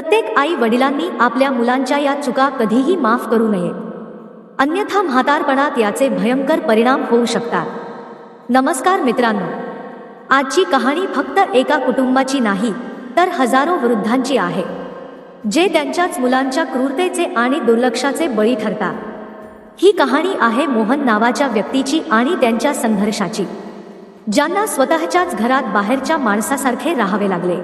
प्रत्येक आई वडिलांनी आपल्या मुलांच्या या चुका कधीही माफ करू नये. अन्यथा म्हातारपणात याचे भयंकर परिणाम होऊ शकतात. नमस्कार मित्रांनो. आजची कहाणी फक्त एका कुटुंबाची नाही तर हजारो वृद्धांची आहे जे त्यांच्याच मुलांच्या क्रूरतेचे आणि दुर्लक्षाचे बळी ठरतात. ही कहाणी आहे मोहन नावाच्या व्यक्तीची आणि त्यांच्या संघर्षाची ज्यांना स्वतःच्याच घरात बाहेरच्या माणसासारखे राहावे लागले.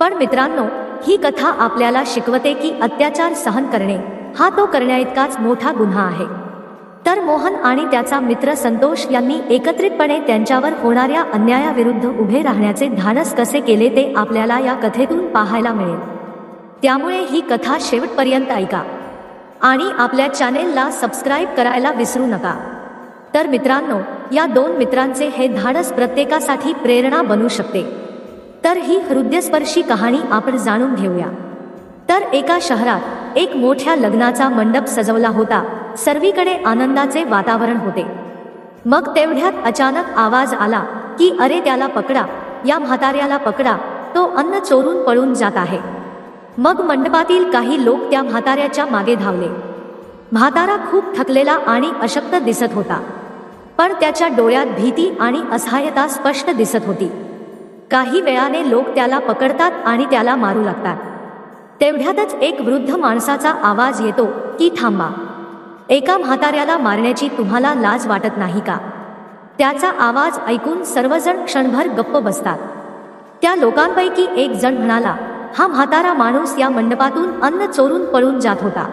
पण मित्रांनो ही कथा आपल्याला शिकवते की अत्याचार सहन करणे. हा तो करण्याइतकाच मोठा गुन्हा आहे. तर मोहन आणि त्याचा मित्र संतोष यांनी एकत्रितपणे त्यांच्यावर होणाऱ्या अन्यायाविरुद्ध उभे राहण्याचे धाडस कसे केले ते आपल्याला या कथेतून पाहायला मिळेल. त्यामुळे ही कथा शेवटपर्यंत ऐका. आणि आपल्या चॅनेलला सबस्क्राईब करायला विसरू नका. तर मित्रांनो या दोन मित्रांचे हे धाडस प्रत्येकासाठी प्रेरणा बनू शकते. तर ही हृदयस्पर्शी कहाणी आपण जाणून घेऊया. तर एका शहरात एक मोठ्या लग्नाचा मंडप सजवला होता. सर्वीकडे आनंदाचे वातावरण होते. मग तेवढ्यात अचानक आवाज आला की अरे त्याला पकडा. या म्हाताऱ्याला पकडा. तो अन्न चोरून पळून जात आहे. मग मंडपातील काही लोक त्या म्हाताऱ्याच्या मागे धावले. म्हातारा खूप थकलेला आणि अशक्त दिसत होता. पण त्याच्या डोळ्यात भीती आणि असहाय्यता स्पष्ट दिसत होती. काही वेळाने लोक त्याला पकडतात आणि त्याला मारू लागतात. तेवढ्यातच एक वृद्ध माणसाचा आवाज येतो की थांबा. एका म्हाताऱ्याला मारण्याची तुम्हाला लाज वाटत नाही का? त्याचा आवाज ऐकून सर्वजण क्षणभर गप्प बसतात. त्या लोकांपैकी एक जण म्हणाला हा म्हातारा माणूस या मंडपातून अन्न चोरून पळून जात होता.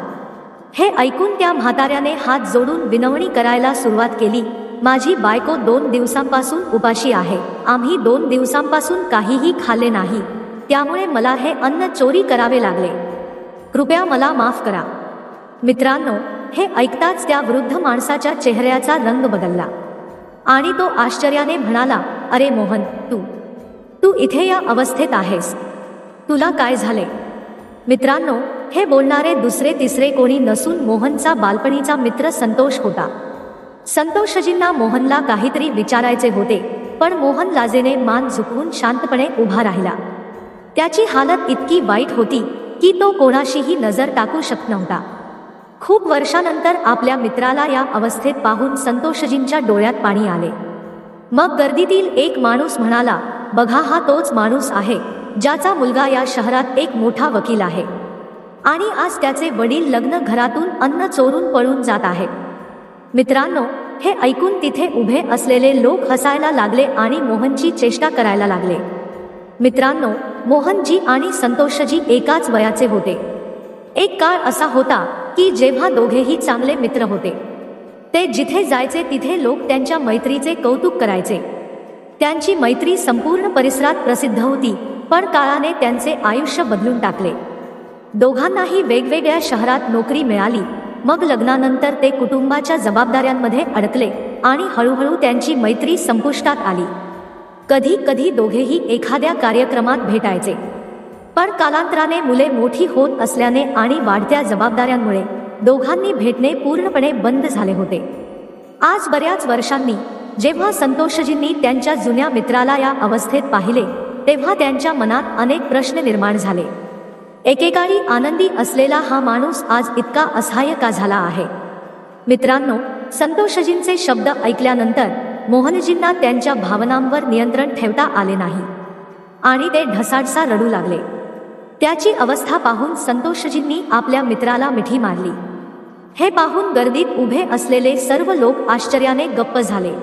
हे ऐकून त्या म्हाताऱ्याने हात जोडून विनवणी करायला सुरुवात केली. माझी बायको दोन दिवसांपासून उपाशी आहे. आम्ही दोन दिवसांपासून काहीही खाल्ले नाही. त्यामुळे मला हे अन्न चोरी करावे लागले. कृपया मला माफ करा. मित्रांनो हे ऐकताच त्या वृद्ध माणसाच्या चेहऱ्याचा रंग बदलला. आणि तो आश्चर्याने म्हणाला अरे मोहन तू तू इथे या अवस्थेत आहेस. तुला काय झाले? मित्रांनो हे बोलणारे दुसरे तिसरे कोणी नसून मोहनचा बालपणीचा मित्र संतोष होता. संतोषजींना मोहनला काहीतरी विचारायचे होते पण मोहन लाजेने मान झुकवून शांतपणे उभा राहिला. त्याची हालत इतकी वाईट होती की तो कोणाशीही नजर टाकू शकत नव्हता. खूप वर्षानंतर आपल्या मित्राला या अवस्थेत पाहून संतोषजींच्या डोळ्यात पाणी आले. मग गर्दीतील एक माणूस म्हणाला बघा हा तोच माणूस आहे ज्याचा मुलगा या शहरात एक मोठा वकील आहे. आणि आज त्याचे वडील लग्न घरातून अन्न चोरून पळून जात आहेत. मित्रांनो हे ऐकून तिथे उभे असलेले लोक हसायला लागले आणि मोहनची चेष्टा करायला लागले. मित्रांनो मोहनजी आणि संतोषजी एकाच वयाचे होते. एक काळ असा होता की जेव्हा दोघेही चांगले मित्र होते. ते जिथे जायचे तिथे लोक त्यांच्या मैत्रीचे कौतुक करायचे. त्यांची मैत्री संपूर्ण परिसरात प्रसिद्ध होती पण काळाने त्यांचे आयुष्य बदलून टाकले. दोघांनाही वेगवेगळ्या शहरात नोकरी मिळाली मग लग्नानंतर ते कुटुंबाच्या जबाबदाऱ्यांमध्ये अडकले आणि हळूहळू त्यांची मैत्री संपुष्टात आली. कधी कधी दोघेही एखाद्या कार्यक्रमात भेटायचे. पण कालांतराने मुले मोठी होत असल्याने आणि वाढत्या जबाबदाऱ्यांमुळे दोघांनी भेटणे पूर्णपणे बंद झाले होते. आज बऱ्याच वर्षांनी जेव्हा संतोषजींनी त्यांच्या जुन्या मित्राला या अवस्थेत पाहिले तेव्हा त्यांच्या मनात अनेक प्रश्न निर्माण झाले. एकेकाळी आनंदी असलेला हा माणूस आज इतका असहाय्य का झाला आहे. मित्रांनो संतोषजींचे शब्द ऐकल्यानंतर मोहनजींना त्यांच्या भावनांवर नियंत्रण ठेवता आले नाही आणि ते ढसाढसा रडू लागले. त्याची अवस्था पाहून संतोषजींनी आपल्या मित्राला मिठी मारली. हे पाहून गर्दीत उभे असलेले सर्व लोक आश्चर्याने गप्प झाले.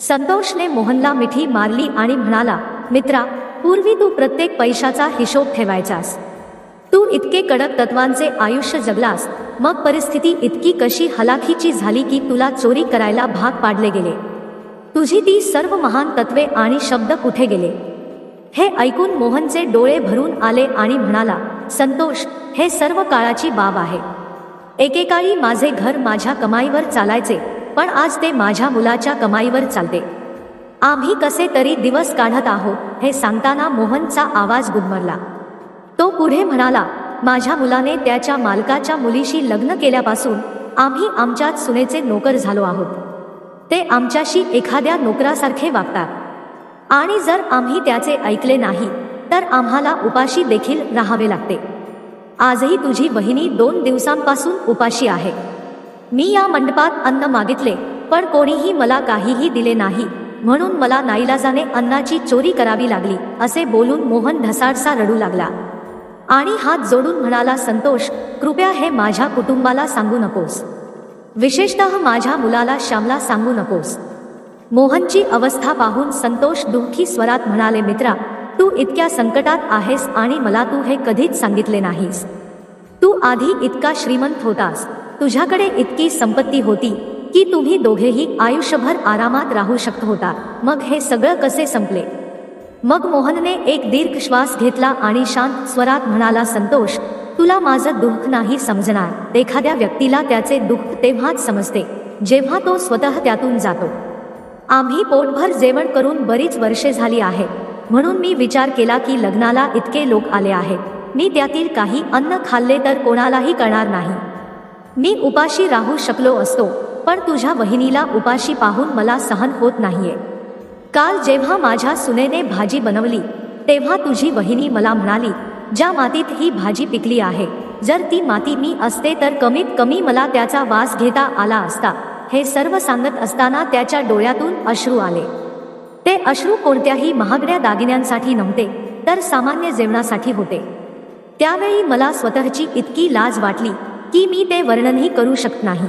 संतोषने मोहनला मिठी मारली आणि म्हणाला मित्रा पूर्वी तू प्रत्येक पैशाचा हिशोब ठेवायचास. तू इतके कडक तत्वांचे आयुष्य जगलास. मग परिस्थिती इतकी कशी हलाखीची झाली की तुला चोरी करायला भाग पाडले गेले? तुझी ती सर्व महान तत्वे आणि शब्द कुठे गेले? हे ऐकून मोहनचे डोळे भरून आले आणि म्हणाला संतोष हे सर्व काळाची बाब आहे. एकेकाळी माझे घर माझ्या कमाईवर चालायचे पण आज ते माझ्या मुलाच्या कमाईवर चालते. आम्ही कसे तरी दिवस काढत आहोत हे सांगताना मोहनचा आवाज गुदमरला. तो पुढे म्हणाला माझ्या मुलाने त्याच्या मालकाच्या मुलीशी लग्न केल्यापासून आम्ही आमच्यात सुनेचे नोकर झालो आहोत. ते आमच्याशी एखाद्या नोकरासारखे वागतात. आणि जर आम्ही त्याचे ऐकले नाही तर आम्हाला उपाशी देखील राहावे लागते. आजही तुझी बहिणी दोन दिवसांपासून उपाशी आहे. मी या मंडपात अन्न मागितले पण कोणीही मला काहीही दिले नाही म्हणून मला नाईलाजाने अन्नाची चोरी करावी लागली असे बोलून मोहन ढसाडसा रडू लागला. आणि हात जोडून म्हणाला संतोष कृपया हे माझ्या कुटुंबाला सांगू नकोस. विशेषतः माझ्या मुलाला श्यामला सांगू नकोस. मोहनची अवस्था पाहून संतोष दुःखी स्वरात म्हणाले मित्रा तू इतक्या संकटात आहेस आणि मला तू हे कधीच सांगितले नाहीस. तू आधी इतका श्रीमंत होतास. तुझ्याकडे इतकी संपत्ती होती की तुम्ही दोघेही आयुष्यभर आरामात राहू शकत होता. मग हे सगळं कसे संपले? मग मोहनने एक दीर्घ श्वास घेतला आणि शांत स्वरात म्हणाला संतोष तुला माझं दुःख नाही समजणार. एखाद्या व्यक्तीला त्याचे दुःख तेव्हाच समजते जेव्हा तो स्वतः त्यातून जातो. आम्ही पोटभर जेवण करून बरीच वर्षे झाली आहेत म्हणून मी विचार केला की लग्नाला इतके लोक आले आहेत. मी त्यातील काही अन्न खाल्ले तर कोणालाही कळणार नाही. मी उपाशी राहू शकलो असतो पण तुझ्या वहिनीला उपाशी पाहून मला सहन होत नाहीये. काल जेव्हा माझ्या सुनेने भाजी बनवली तेव्हा तुझी वहिनी मला म्हणाली ज्या मातीत ही भाजी पिकली आहे जर ती माती मी असते तर कमीत कमी मला त्याचा वास घेता आला असता. हे सर्व सांगत असताना त्याच्या डोळ्यातून अश्रू आले. ते अश्रू कोणत्याही महागड्या दागिन्यांसाठी नव्हते तर सामान्य जेवणासाठी होते. त्यावेळी मला स्वतःची इतकी लाज वाटली की मी ते वर्णनही करू शकत नाही.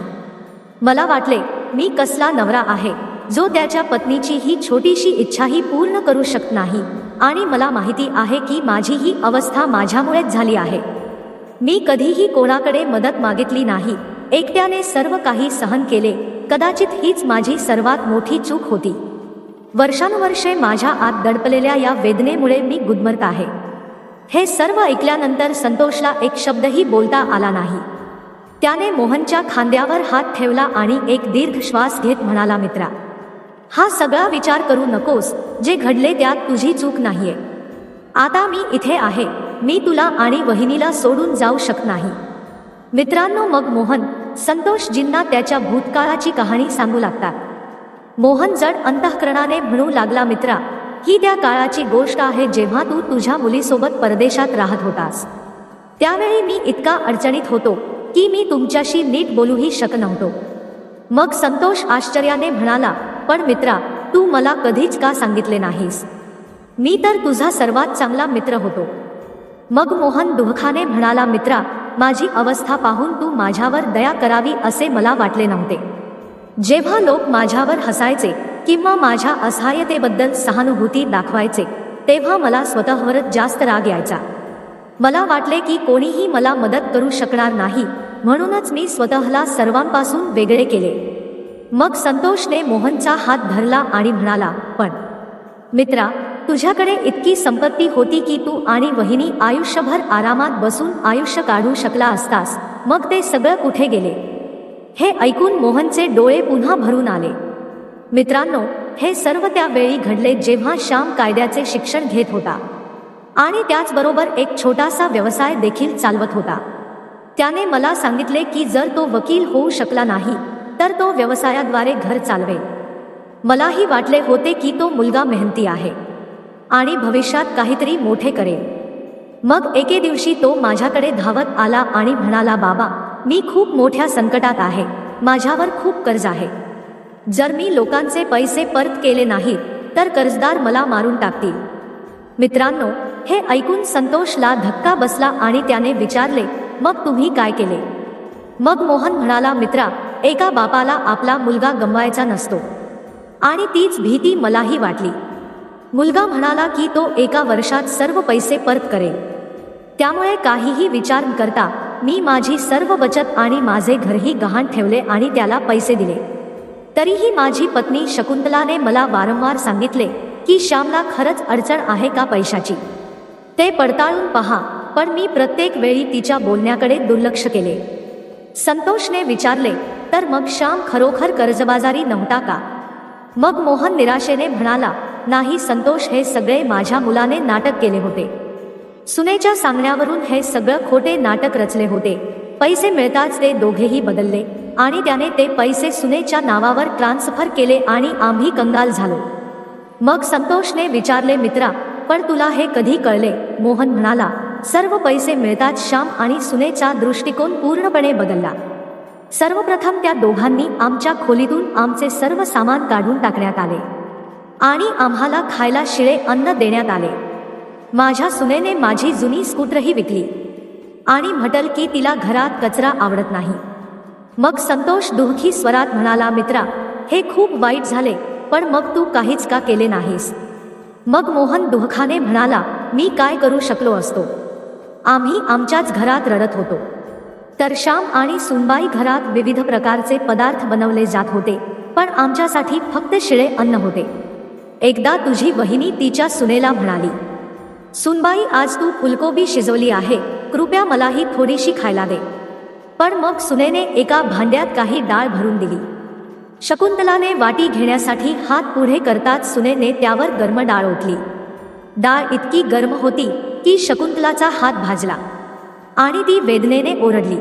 मला वाटले मी कसला नवरा आहे जो त्याच्या पत्नीची ही छोटीशी इच्छाही पूर्ण करू शकत नाही. आणि मला माहिती आहे की माझी ही अवस्था माझ्यामुळेच झाली आहे. मी कधीही कोणाकडे मदत मागितली नाही. एकट्याने सर्व काही सहन केले. कदाचित हीच माझी सर्वात मोठी चूक होती. वर्षानुवर्षे माझ्या आत दडपलेल्या या वेदनेमुळे मी गुदमरत आहे. हे सर्व ऐकल्यानंतर संतोषला एक शब्दही बोलता आला नाही. त्याने मोहनच्या खांद्यावर हात ठेवला आणि एक दीर्घ श्वास घेत म्हणाला मित्रा हा सगळा विचार करू नकोस जे घडले त्यात तुझी चूक नाहीये. आता मी इथे आहे मी तुला आणि वहिनीला सोडून जाऊ शकत नाही मित्रांनो मग मोहन संतोषजींना त्याच्या भूतकाळाची कहाणी सांगू लागतात. मोहन जड अंतःकरणाने म्हणू लागला मित्रा ही त्या काळाची गोष्ट आहे जेव्हा तू तुझ्या मुलीसोबत परदेशात राहत होतास. त्यावेळी मी इतका अडचणीत होतो की मी तुमच्याशी नीट बोलूही शक नव्हतो. मग संतोष आश्चर्याने म्हणाला पण मित्रा तू मला कधीच का सांगितले नाहीस? मी तर तुझा सर्वात चांगला मित्र होतो. मग मोहन दुःखाने म्हणाला मित्रा माझी अवस्था पाहून तू माझ्यावर दया करावी असे मला वाटले नव्हते. जेव्हा लोक माझ्यावर हसायचे किंवा माझ्या असहाय्यतेबद्दल सहानुभूती दाखवायचे तेव्हा मला स्वतःवरच जास्त राग यायचा. मला वाटले की कोणीही मला मदत करू शकणार नाही म्हणूनच मी स्वतःला सर्वांपासून वेगळे केले. मग संतोषने मोहनचा हात धरला आणि म्हणाला पण मित्रा तुझ्याकडे इतकी संपत्ती होती की तू आणि वहिनी आयुष्यभर आरामात बसून आयुष्य काढू शकला असतास मग ते सगळं कुठे गेले? हे ऐकून मोहनचे डोळे पुन्हा भरून आले. मित्रांनो हे सर्व त्यावेळी घडले जेव्हा श्याम कायद्याचे शिक्षण घेत होता आणि त्याचबरोबर एक छोटासा व्यवसाय देखील चालवत होता. त्याने मला सांगितले की जर तो वकील होऊ शकला नाही तर तो व्यवसायाद्वारे घर चालवेल मलाही वाटले होते की तो मुलगा मेहनती आहे आणि भविष्यात काहीतरी मोठे करेल. मग एके दिवशी तो माझ्याकडे धावत आला आणि म्हणाला बाबा मी खूप मोठ्या संकटात आहे. माझ्यावर खूप कर्ज आहे. जर मी लोकांचे पैसे परत केले नाहीत तर कर्जदार मला मारून टाकतील. मित्रांनो हे ऐकून संतोषला धक्का बसला आणि त्याने विचारले मग तुम्ही काय केले? मग मोहन म्हणाला मित्रा एका बापाला आपला मुलगा गमवायचा नसतो. आणि तीच भीती मलाही वाटली. मुलगा म्हणाला की तो एका वर्षात सर्व पैसे परत करेल. त्यामुळे काहीही विचार न करता मी माझी सर्व बचत आणि माझे घरही गहाण ठेवले आणि त्याला पैसे दिले. तरीही माझी पत्नी शकुंतलाने मला वारंवार सांगितले की श्यामला खरंच अडचण आहे का पैशाची? ते पडताळून पहा पण मी प्रत्येक वेळी तिच्या बोलण्याकडे दुर्लक्ष केले. संतोषने विचारले तर मग श्याम खरोखर कर्जबाजारी नव्हता का? मग मोहन निराशेने म्हणाला नाही संतोष हे सगळे माझ्या मुलाने नाटक केले होते. सुनेच्या सांगण्यावरून हे सगळं खोटे नाटक रचले होते. पैसे मिळताच ते दोघेही बदलले आणि त्याने ते पैसे सुनेच्या नावावर ट्रान्सफर केले आणि आम्ही कंगाल झालो. मग संतोषने विचारले मित्रा पण तुला हे कधी कळले? मोहन म्हणाला सर्व पैसे मिळताच श्याम आणि सुनेचा दृष्टिकोन पूर्णपणे बदलला. सर्वप्रथम त्या दोघांनी आमच्या खोलीतून आमचे सर्व सामान काढून टाकण्यात आले. आणि आम्हाला खायला शिळे अन्न देण्यात आले. माझ्या सुनेने माझी जुनी स्कूटरही विकली. आणि म्हटल की तिला घरात कचरा आवडत नाही. मग संतोष दुःखी स्वरात म्हणाला मित्रा हे खूप वाईट झाले पण मग तू काहीच का केले नाहीस? मग मोहन दुःखाने म्हणाला मी काय करू शकलो असतो? आम्ही आमच्याच घरात रडत होतो. तर श्याम आणि सुनबाई घरात विविध प्रकारचे पदार्थ बनवले जात होते पण आमच्यासाठी फक्त शिळे अन्न होते. एकदा तुझी वहिनी तिच्या सुनेला म्हणाली सुनबाई आज तू फुलकोबी शिजवली आहे कृपया मलाही थोडीशी खायला दे. पण मग सुनेने एका भांड्यात काही डाळ भरून दिली. शकुंतलाने वाटी घेण्यासाठी हात पुढे करताच सुनेने त्यावर गर्म डाळ ओतली. डाळ इतकी गरम होती की शकुंतलाचा हात भाजला. आणि ती वेदनेने ओरडली.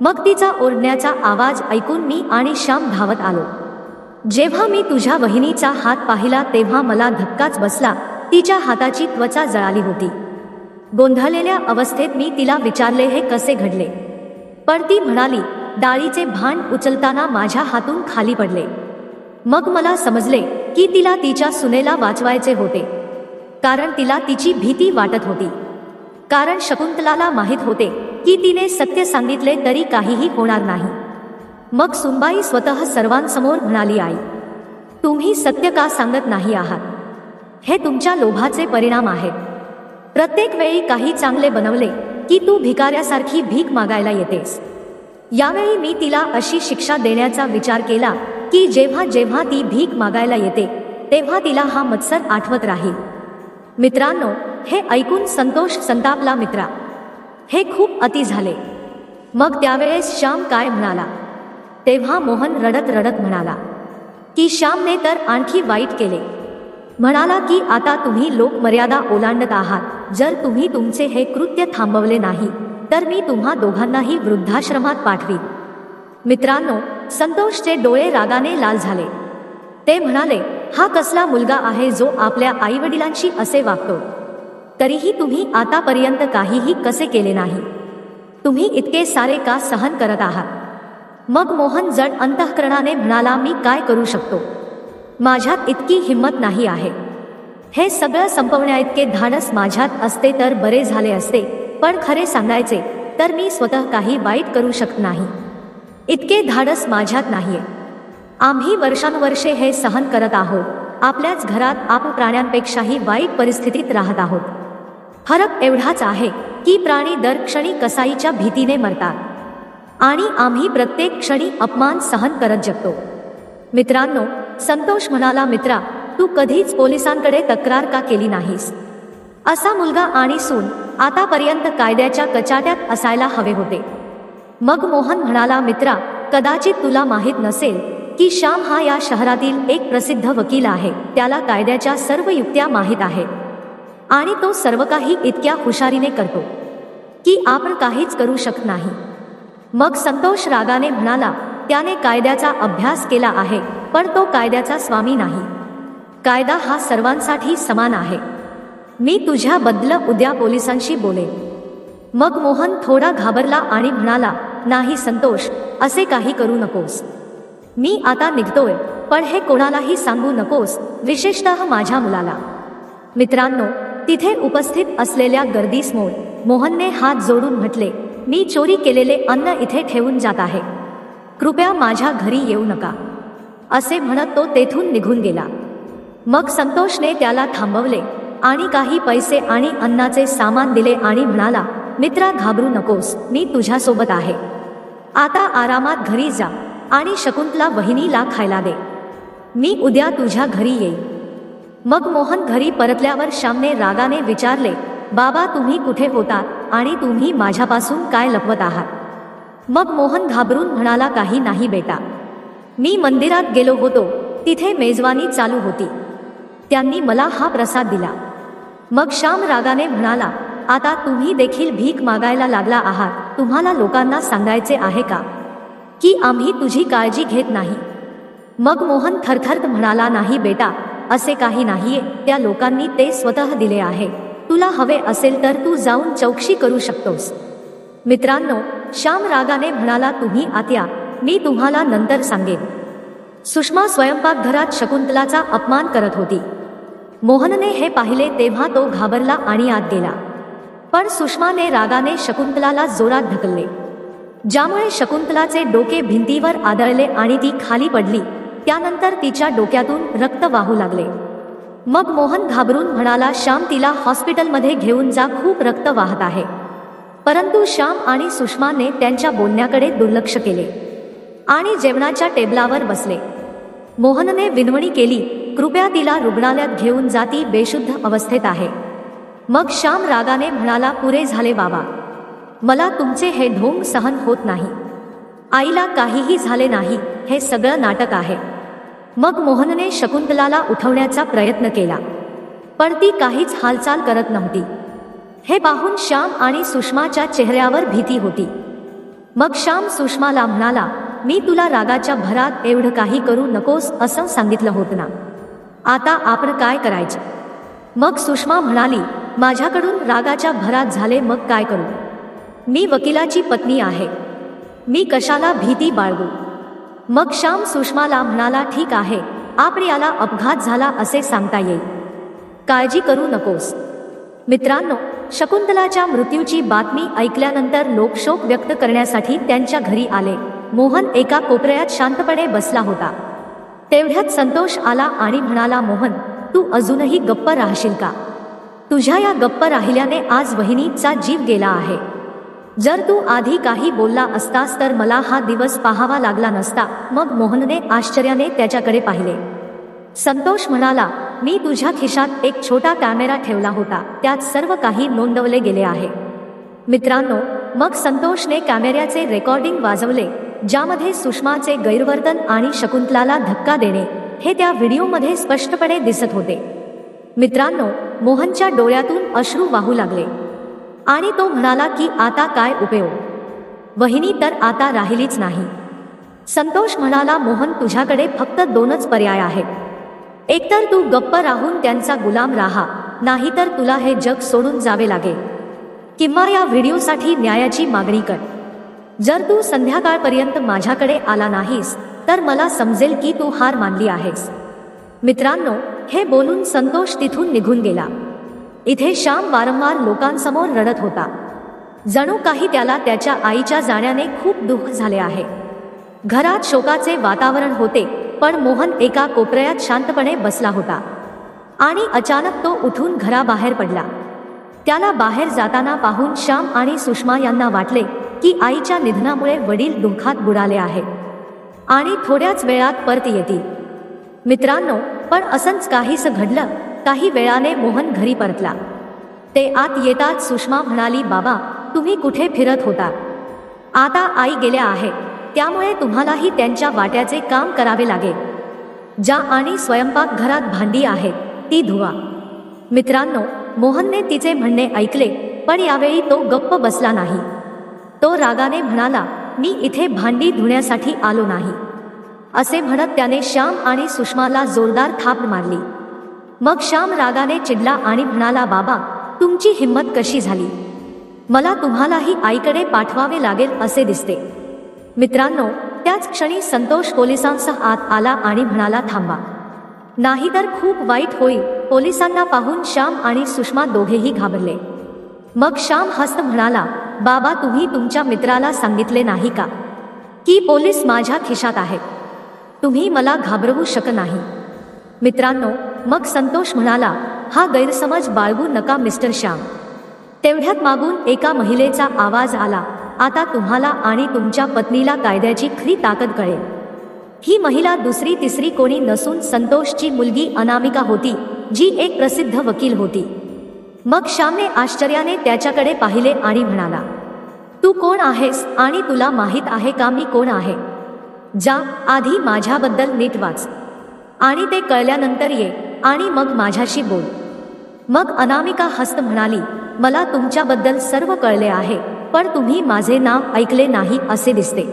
मग तिचा ओरडण्याचा आवाज ऐकून मी आणि श्याम धावत आलो. जेव्हा मी तुझ्या वहिनीचा हात पाहिला तेव्हा मला धक्काच बसला. तिच्या हाताची त्वचा जळाली होती. गोंधळलेल्या अवस्थेत मी तिला विचारले हे कसे घडले? पण ती म्हणाली डाळीचे भांड उचलताना माझ्या हातून खाली पडले. मग मला समजले की तिला तिच्या सुनेला वाचवायचे होते कारण तिला तिची भीती वाटत होती. कारण शकुंतलाला माहीत होते की तिने सत्य सांगितले तरी काहीही होणार नाही. मग सुनबाई स्वतः सर्वांसमोर म्हणाली आई तुम्ही सत्य का सांगत नाही आहात? हे तुमच्या लोभाचे परिणाम आहेत. प्रत्येक वेळी काही चांगले बनवले की तू भिकाऱ्यासारखी भीक मागायला येतेस. यावेळी मी तिला अशी शिक्षा देण्याचा विचार केला की जेव्हा जेव्हा ती भीक मागायला येते तेव्हा तिला हा मत्सर आठवत राहील. मित्रांनो हे ऐकून संतोष संतापला मित्रा. हे खूप अति झाले. मग त्यावेळेस श्याम काय म्हणाला? तेव्हा मोहन रडत रडत म्हणाला की श्यामने तर आणखी वाईट केले. म्हणाला की आता तुम्ही लोकमर्यादा ओलांडत आहात. जर तुम्ही तुमचे हे कृत्य थांबवले नाही तर मी तुम्हा दोघांनाही वृद्धाश्रमात पाठवीन. मित्रांनो संतोषचे डोळे रागाने लाल झाले. ते म्हणाले हा कसला मुलगा आहे जो आपल्या आईवडिलांशी असे वागतो? तरीही तुम्ही आतापर्यंत काहीही कसे केले नाही? तुम्ही इतके सारे का सहन करत आहात? मग मोहन जड अंतःकरणाने म्हणाला मी काय करू शकतो? माझ्यात इतकी हिंमत नाही आहे. हे सगळं संपवण्या इतके धाडस माझ्यात असते तर बरे झाले असते. पण खरे सांगायचे तर मी स्वतः काही वाईट करू शकत नाही. इतके धाडस माझ्यात नाहीये. आम्ही वर्षानुवर्षे हे सहन करत आहोत. आपल्याच घरात आप प्राण्यांपेक्षाही वाईट परिस्थितीत राहत आहोत. फरक एवढाच आहे की प्राणी दर क्षणी कसाईच्या भीतीने मरतात. आणि आम्ही प्रत्येक क्षणी अपमान सहन करत जगतो. मित्रांनो संतोष म्हणाला मित्रा तू कधीच पोलिसांकडे तक्रार का केली नाहीस? असा मुलगा आणि सून आतापर्यंत कायद्याच्या कचाट्यात असायला हवे होते. मग मोहन म्हणाला मित्रा कदाचित तुला माहीत नसेल की श्याम हा या शहरातील एक प्रसिद्ध वकील आहे. त्याला कायद्याच्या सर्व युक्त्या माहीत आहेत. आणि तो सर्व काही इतक्या हुशारीने करतो की आपण काहीच करू शकत नाही. मग संतोष रागाने म्हणाला त्याने कायद्याचा अभ्यास केला आहे पण तो कायद्याचा स्वामी नाही. कायदा हा सर्वांसाठी समान आहे. मी तुझ्याबद्दल उद्या पोलिसांशी बोलेन. मग मोहन थोडा घाबरला आणि म्हणाला नाही संतोष असे काही करू नकोस. मी आता निघतोय पण हे कोणालाही सांगू नकोस विशेषतः माझ्या मुलाला. मित्रांनो तिथे उपस्थित असलेल्या गर्दीसमोर मोहनने हात जोडून म्हटले मी चोरी केलेले अन्न इथे ठेवून जात आहे. कृपया माझ्या घरी येऊ नका. असे म्हणत तो तेथून निघून गेला. मग संतोषने त्याला थांबवले आणि काही पैसे आणि अन्नाचे सामान दिले आणि म्हणाला मित्रा घाबरू नकोस मी तुझ्यासोबत आहे. आता आरामात घरी जा. आणि शकुंतला वहिनीला खायला दे. मी उद्या तुझ्या घरी येईन. मग मोहन घरी परतल्यावर श्यामने रागाने विचारले बाबा तुम्ही कुठे होतात आणि तुम्ही माझ्यापासून काय लपवत आहात? मग मोहन घाबरून म्हणाला काही नाही बेटा. मी मंदिरात गेलो होतो. तिथे मेजवानी चालू होती. त्यांनी मला हा प्रसाद दिला. मग श्याम रागाने म्हणाला आता तुम्ही देखील भीक मागायला लागला आहात. तुम्हाला लोकांना सांगायचे आहे का? की आम्ही तुझी काळजी घेत नाही. मग मोहन थरथरत म्हणाला नाही बेटा असे काही नाहीये. त्या लोकांनी ते स्वतः दिले आहे. तुला हवे असेल तर तू जाऊन चौकशी करू शकतोस. मित्रांनो श्याम रागाने म्हणाला तुम्ही आत्या मी तुम्हाला नंतर सांगेन. सुषमा स्वयंपाकघरात शकुंतलाचा अपमान करत होती. मोहनने हे पाहिले तेव्हा तो घाबरला आणि आत गेला. पण सुषमाने रागाने शकुंतलाला जोरात ढकलले. ज्यामुळे शकुंतलाचे डोके भिंतीवर आदळले आणि ती खाली पडली त्यानंतर तिच्या डोक्यातून रक्त वाहू लागले. मग मोहन घाबरून म्हणाला श्याम तिला हॉस्पिटलमध्ये घेऊन जा खूप रक्त वाहत आहे. परंतु श्याम आणि सुषमाने त्यांच्या बोलण्याकडे दुर्लक्ष केले आणि जेवणाच्या टेबलावर बसले. मोहनने विनवणी केली कृपया तिला रुग्णालयात घेऊन जा ती बेशुद्ध अवस्थेत आहे. मग श्याम रागाने म्हणाला पुरे झाले बाबा. मला तुमचे हे ढोंग सहन होत नाही. आईला काहीही झाले नाही हे सगळं नाटक आहे. मग मोहनने शकुंतलाला उठवण्याचा प्रयत्न केला. पण ती काहीच हालचाल करत नव्हती. हे पाहून श्याम आणि सुषमाच्या चेहऱ्यावर भीती होती. मग श्याम सुषमाला म्हणाला मी तुला रागाच्या भरात एवढं काही करू नकोस असं सांगितलं होतं ना. आता आपण काय करायचं? मग सुषमा म्हणाली माझ्याकडून रागाच्या भरात झाले मग काय करू? मी वकिलाची पत्नी आहे. मी कशाला भीती बाळगू? मग श्याम सुषमाला म्हणाला ठीक आहे आपण याला अपघात झाला असे सांगता येईल. काळजी करू नकोस. मित्रांनो शकुंतलाच्या मृत्यूची बातमी ऐकल्यानंतर लोक शोक व्यक्त करण्यासाठी त्यांच्या घरी आले. मोहन एका कोपऱ्यात शांतपणे बसला होता. तेवढ्यात संतोष आला आणि म्हणाला मोहन तू अजूनही गप्प राहशील का? तुझ्या या गप्प राहिल्याने आज वहिनीचा जीव गेला आहे. जर तू आधी काही बोलला असतास तर मला हा दिवस पाहावा लागला नसता. मग मोहनने आश्चर्याने त्याच्याकडे पाहिले. संतोष म्हणाला मी तुझ्या खिशात एक छोटा कॅमेरा ठेवला होता. त्यात सर्व काही नोंदवले गेले आहे. मित्रांनो मग संतोषने कॅमेऱ्याचे रेकॉर्डिंग वाजवले ज्यामध्ये सुषमाचे गैरवर्तन आणि शकुंतलाला धक्का देणे हे त्या व्हिडिओमध्ये स्पष्टपणे दिसत होते. मित्रांनो मोहनच्या डोळ्यातून अश्रू वाहू लागले. आणि तो म्हणाला की आता काय उपयोग वहिनी तर आता राहिलीच नाही. संतोष म्हणाला मोहन तुझ्याकडे फक्त दोनच पर्याय आहेत. एकतर तू गप्प राहून त्यांचा गुलाम राहा नाहीतर तुला हे जग सोडून जावे लागेल किंवा या व्हिडिओसाठी न्यायाची मागणी कर. जर तू संध्याकाळपर्यंत माझ्याकडे आला नाहीस तर मला समजेल की तू हार मानली आहेस. मित्रांनो हे बोलून संतोष तिथून निघून गेला. इथे श्याम वारंवार लोकांसमोर रडत होता. जणू काही त्याला त्याच्या आईच्या जाण्याने खूप दुःख झाले आहे. घरात शोकाचे वातावरण होते पण मोहन एका कोपऱ्यात शांतपणे बसला होता. आणि अचानक तो उठून घराबाहेर पडला. त्याला बाहेर जाताना पाहून श्याम आणि सुषमा यांना वाटले की आईच्या निधनामुळे वडील दुःखात बुडाले आहे आणि थोड्याच वेळात परत येतील. मित्रांनो पण असंच काहीच घडलं काही वेळाने मोहन घरी परतला. ते आत येताच सुषमा म्हणाली बाबा तुम्ही कुठे फिरत होता? आता आई गेल्या आहे. त्यामुळे तुम्हालाही त्यांच्या वाट्याचे काम करावे लागेल. ज्या आणि स्वयंपाक घरात भांडी आहेत ती धुवा. मित्रांनो मोहनने तिचे म्हणणे ऐकले पण यावेळी तो गप्प बसला नाही. तो रागाने म्हणाला मी इथे भांडी धुण्यासाठी आलो नाही. असे म्हणत त्याने श्याम आणि सुषमाला जोरदार थाप मारली. मग श्याम रागाने चिडला आणि म्हणाला बाबा तुमची हिंमत कशी झाली? मला तुम्हालाही आईकडे पाठवावे लागेल असे दिसते. मित्रांनो त्याच क्षणी संतोष पोलिसांसह आत आला आणि म्हणाला थांबा. नाहीतर खूप वाईट होईल. पोलिसांना पाहून श्याम आणि सुषमा दोघेही घाबरले. मग श्याम हस्त म्हणाला बाबा तुम्ही तुमच्या मित्राला सांगितले नाही का? की पोलीस माझ्या खिशात आहेत. तुम्ही मला घाबरवू शक नाही. मित्रांनो मग संतोष म्हणाला हा गैरसमज बाळगू नका मिस्टर श्याम. तेवढ्यात मागून एका महिलेचा आवाज आला आता तुम्हाला आणि तुमच्या पत्नीला कायद्याची खरी ताकद कळेल. ही महिला दुसरी तिसरी कोणी नसून संतोषची मुलगी अनामिका होती जी एक प्रसिद्ध वकील होती. मग श्यामने आश्चर्याने त्याच्याकडे पाहिले आणि म्हणाला तू कोण आहेस आणि तुला माहीत आहे का मी कोण आहे? जा आधी माझ्याबद्दल नीट वाच. आणि ते कळल्यानंतर ये आणि मग माझ्याशी बोल. मग अनामिका हस्त म्हणाली मला तुमच्याबद्दल सर्व कळले आहे पण तुम्ही माझे नाव ऐकले नाही असे दिसते.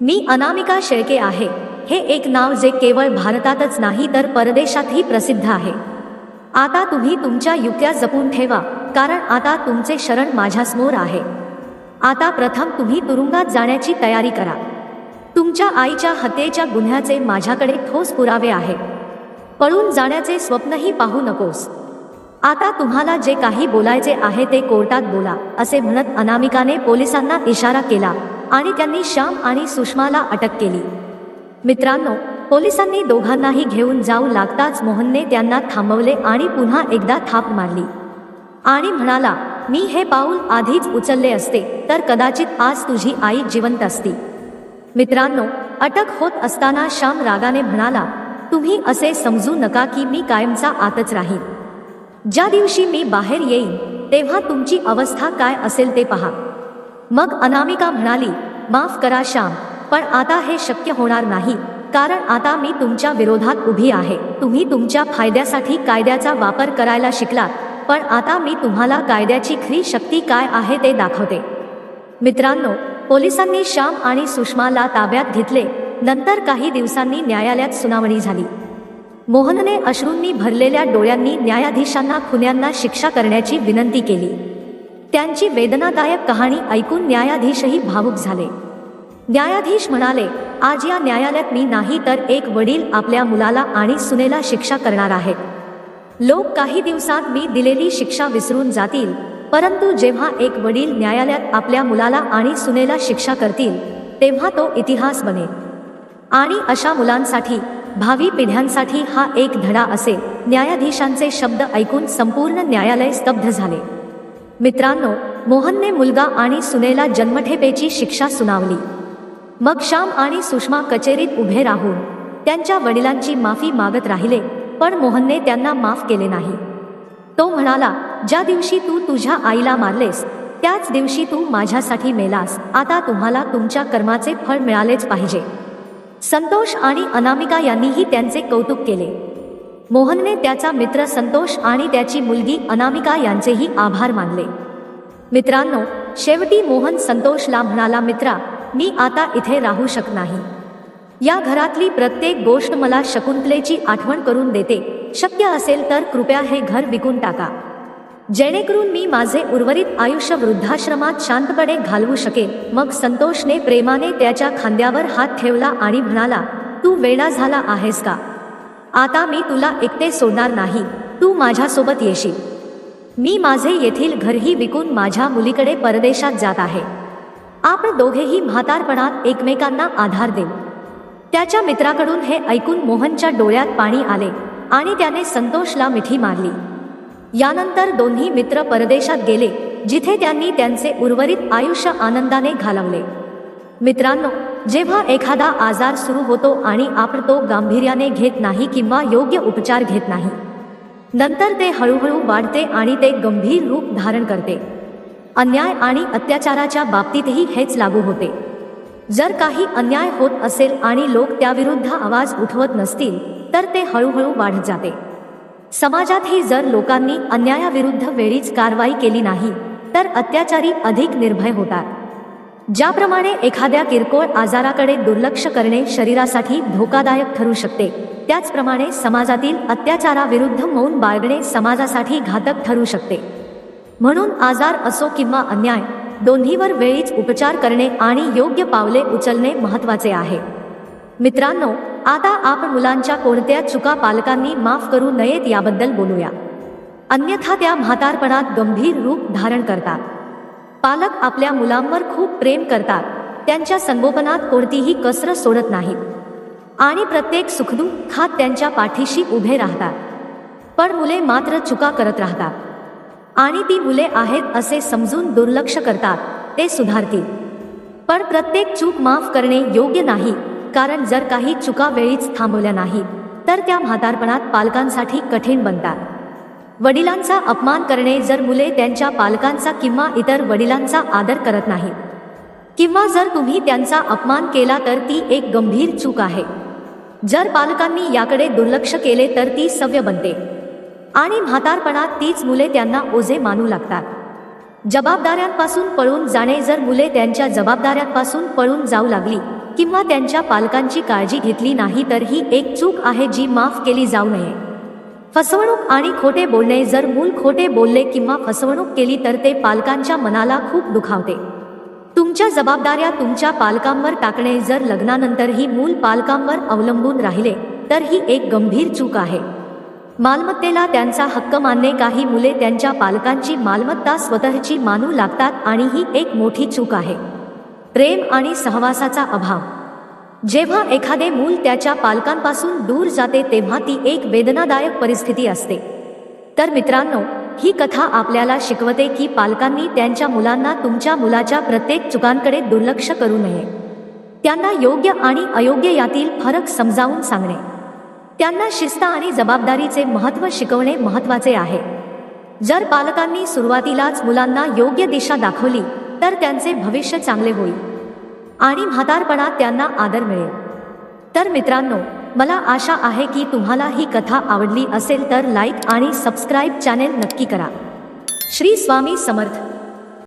मी अनामिका शेळके आहे. हे एक नाव जे केवळ भारतातच नाही तर परदेशातही प्रसिद्ध आहे. आता तुम्ही तुमच्या युक्त्या जपून ठेवा कारण आता तुमचे शरण माझ्यासमोर आहे. आता प्रथम तुम्ही तुरुंगात जाण्याची तयारी करा. तुमच्या आईच्या हत्येच्या गुन्ह्याचे माझ्याकडे ठोस पुरावे आहे पळून जाण्याचे स्वप्नही पाहू नकोस. आता तुम्हाला जे काही बोलायचे आहे ते कोर्टात बोला असे म्हणत अनामिकाने पोलिसांना इशारा केला आणि त्यांनी श्याम आणि सुषमाला अटक केली. मित्रांनो पोलिसांनी दोघांनाही घेऊन जाऊ लागताच मोहनने त्यांना थांबवले आणि पुन्हा एकदा थाप मारली. आणि म्हणाला मी हे पाऊल आधीच उचलले असते तर कदाचित आज तुझी आई जिवंत असती. मित्रांनो अटक होत असताना श्याम रागाने म्हणाला तुम्ही असे समजू नका की मी कायमचा आतच राहील ज्या दिवशी मी बाहेर येईन तेव्हा तुमची अवस्था काय असेल ते पहा. मग अनामिका म्हणाली माफ करा श्याम पण आता हे शक्य होणार नाही कारण आता मी तुमच्या विरोधात उभी आहे. तुम्ही तुमच्या फायद्यासाठी कायद्याचा वापर करायला शिकलात पण आता मी तुम्हाला कायद्याची खरी शक्ती काय आहे ते दाखवते. मित्रांनो पोलिसांनी श्याम आणि सुषमाला ताब्यात घेतले नंतर काही दिवसांनी न्यायालयात सुनावणी झाली. मोहनने अश्रूंनी भरलेल्या डोळ्यांनी न्यायाधीशांना खुन्यांना शिक्षा करण्याची विनंती केली. त्यांची वेदनादायक कहाणी ऐकून न्यायाधीशही भावुक झाले. न्यायाधीश म्हणाले आज या न्यायालयात मी नाही तर एक वडील आपल्या मुलाला आणि सुनेला शिक्षा करणार आहेत. लोक काही दिवसात मी दिलेली शिक्षा विसरून जातील परंतु जेव्हा एक वडील न्यायालयात आपल्या मुलाला आणि सुनेला शिक्षा करतील तेव्हा तो इतिहास बनेल. आणि अशा मुलांसाठी भावी पिढ्यांसाठी हा एक धडा असे न्यायाधीशांचे शब्द ऐकून संपूर्ण न्यायालय स्तब्ध झाले. मित्रांनो मोहनने मुलगा आणि सुनेला जन्मठेपेची शिक्षा सुनावली. मग श्याम आणि सुषमा कचेरीत उभे राहून त्यांच्या वडिलांची माफी मागत राहिले पण मोहनने त्यांना माफ केले नाही. तो म्हणाला ज्या दिवशी तू तुझ्या आईला मारलेस त्याच दिवशी तू माझ्यासाठी मेलास. आता तुम्हाला तुमच्या कर्माचे फळ मिळालेच पाहिजे. संतोष आणि अनामिका यांनीही त्यांचे कौतुक केले. मोहनने त्याचा मित्र संतोष आणि त्याची मुलगी अनामिका यांचेही आभार मानले. मित्रांनो शेवटी मोहन संतोषला म्हणाला मित्रा मी आता इथे राहू शक नाही. या घरातली प्रत्येक गोष्ट मला शकुंतलेची आठवण करून देते. शक्य असेल तर कृपया हे घर विकून टाका. जेणेकरून मी माझे उर्वरित आयुष्य वृद्धाश्रमात शांतपणे घालवू शकेन. मग संतोषने प्रेमाने त्याच्या खांद्यावर हात ठेवला आणि म्हणाला तू वेळा झाला आहेस का? आता मी तुला एकटे सोडणार नाही. तू माझ्यासोबत येशील. मी माझे येथील घरही विकून माझ्या मुलीकडे परदेशात जात आहे. आपण दोघेही म्हातारपणात एकमेकांना आधार देऊ. त्याच्या मित्राकडून हे ऐकून मोहनच्या डोळ्यात पाणी आले आणि त्याने संतोषला मिठी मारली. यानंतर दोन्ही मित्र परदेशात गेले जिथे त्यांनी त्यांचे उर्वरित आयुष्य आनंदाने घालवले. मित्रांनो जेव्हा एखादा आजार सुरू होतो आणि आपण तो गांभीर्याने घेत नाही किंवा योग्य उपचार घेत नाही नंतर ते हळूहळू वाढते आणि ते गंभीर रूप धारण करते. अन्याय आणि अत्याचाराच्या बाबतीतही हेच लागू होते. जर काही अन्याय होत असेल आणि लोक त्याविरुद्ध आवाज उठवत नसतील तर ते हळूहळू वाढत जाते. समाजातही जर लोकांनी अन्यायाविरुद्ध वेळीच कारवाई केली नाही तर अत्याचारी अधिक निर्भय होतात. ज्याप्रमाणे एखाद्या किरकोळ आजाराकडे दुर्लक्ष करणे शरीरासाठी धोकादायक ठरू शकते त्याचप्रमाणे समाजातील अत्याचाराविरुद्ध मौन बाळगणे समाजासाठी घातक ठरू शकते. म्हणून आजार असो किंवा अन्याय दोन्हीवर वेळीच उपचार करणे आणि योग्य पावले उचलणे महत्त्वाचे आहे. मित्रांनो आता आपण मुलांच्या कोणत्या चुका पालकांनी माफ करू नयेत याबद्दल बोलूया. अन्यथा त्या म्हातारपणात गंभीर रूप धारण करतात. पालक आपल्या मुलांवर खूप प्रेम करतात. त्यांच्या संगोपनात कोणतीही कसर सोडत नाहीत. आणि प्रत्येक सुखदुःखात त्यांच्या पाठीशी उभे राहतात. पण मुले मात्र चुका करत राहतात. आणि ती मुले आहेत असे समजून दुर्लक्ष करतात ते सुधारतील. पण प्रत्येक चूक माफ करणे योग्य नाही. कारण जर काही चुका वेळीच थांबवल्या नाहीत तर त्या म्हातारपणात पालकांसाठी कठीण बनतात. वडिलांचा अपमान करणे जर मुले त्यांच्या पालकांचा किंवा इतर वडिलांचा आदर करत नाहीत किंवा जर तुम्ही त्यांचा अपमान केला तर ती एक गंभीर चूक आहे. जर पालकांनी याकडे दुर्लक्ष केले तर ती सव्य बनते. आणि म्हातारपणात तीच मुले त्यांना ओझे मानू लागतात. जबाबदाऱ्यांपासून पळून जाणे जर मुले त्यांच्या जबाबदाऱ्यांपासून पळून जाऊ लागली किंवा त्यांच्या पालकांची काळजी घेतली नाही तर ही एक चूक आहे जी माफ केली जाऊ नये. फसवणूक आणि खोटे बोलणे जर मूल खोटे बोलले किंवा फसवणूक केली तर ते पालकांच्या मनाला खूप दुखावते. तुमच्या जबाबदाऱ्या तुमच्या पालकांवर टाकणे जर लग्नानंतरही मूल पालकांवर अवलंबून राहिले तर ही एक गंभीर चूक आहे. मालमत्तेला त्यांचा हक्क मानणे काही मुले त्यांच्या पालकांची मालमत्ता स्वतःची मानू लागतात आणि ही एक मोठी चूक आहे. प्रेम आणि सहवासाचा अभाव. जेव्हा एखादे मूल त्याच्या पालकांपासून दूर जाते तेव्हा ती एक वेदनादायक परिस्थिती असते. तर मित्रांनो ही कथा आपल्याला शिकवते की पालकांनी त्यांच्या मुलांना तुमच्या मुलाच्या प्रत्येक चुकांकडे दुर्लक्ष करू नये. त्यांना योग्य आणि अयोग्य यातील फरक समजावून सांगणे. त्यांना शिस्त आणि जबाबदारीचे महत्त्व शिकवणे महत्त्वाचे आहे. जर पालकांनी सुरुवातीलाच मुलांना योग्य दिशा दाखवली तर त्यांचे भविष्य चांगले होईल. आणि म्हातारपणात त्यांना आदर मिळेल. तर मित्रांनो मला आशा आहे की तुम्हाला ही कथा आवडली असेल तर लाईक आणि सबस्क्राईब चॅनेल नक्की करा. श्री स्वामी समर्थ.